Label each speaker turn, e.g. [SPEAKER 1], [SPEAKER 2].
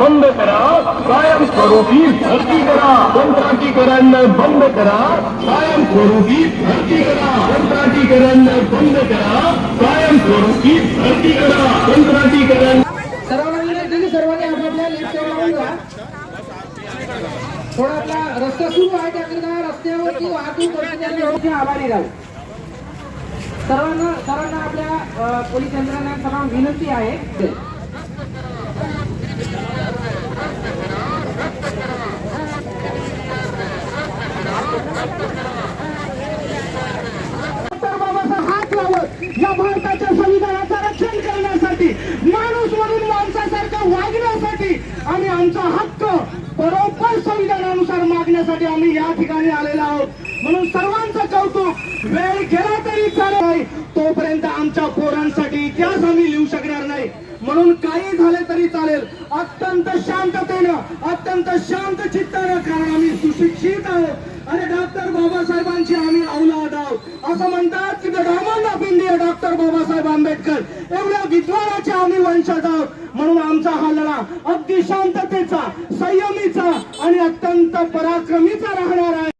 [SPEAKER 1] बंद करा कायमस्वरूपी भरती करा. कंत्राटीकरण बंद करा कायमस्वरूपी भरती करा. कंत्राटीकरण बंद करा कायमस्वरूपी भरती करा. कंत्राटीकरण
[SPEAKER 2] सर्वांनी सर्वांनी आपापल्या थोडा आपला रस्ता सुरू आहे त्याकरिता रस्त्यावरती वाहतूक परिस्थिती आभारी राहू. सर्वांना सर्वांना आपल्या पोलीस यंत्रणा सर्वांना विनंती आहे
[SPEAKER 3] डॉक्टर बाबासाहेब हात लावत या भारताच्या संविधानाचं रक्षण करण्यासाठी माणूस म्हणून माणसासारखं वागण्यासाठी आणि आमचा हक्क बरोबर संविधानानुसार मागण्यासाठी आम्ही या ठिकाणी आलेलो आहोत. म्हणून सर्वांचं कौतुक वेळ गेला तरी चालेल. तोपर्यंत आमच्या पोरांसाठी इतिहास आम्ही लिहू शकणार नाही. म्हणून काही झाले तरी चालेल. अत्यंत शांततेनं अत्यंत शांत चित्तानं कारण आम्ही सुशिक्षित आहोत. आणि डॉक्टर बाबासाहेबांची आम्ही औलाद आहोत. असं म्हणतात की the diamond of India doctor Babasaheb Ambedkar. एवढ्या विद्वानाचे आम्ही वंशज आहोत. म्हणून आमचा हा लढा अगदी शांततेचा संयमीचा आणि अत्यंत पराक्रमीचा राहणार आहे.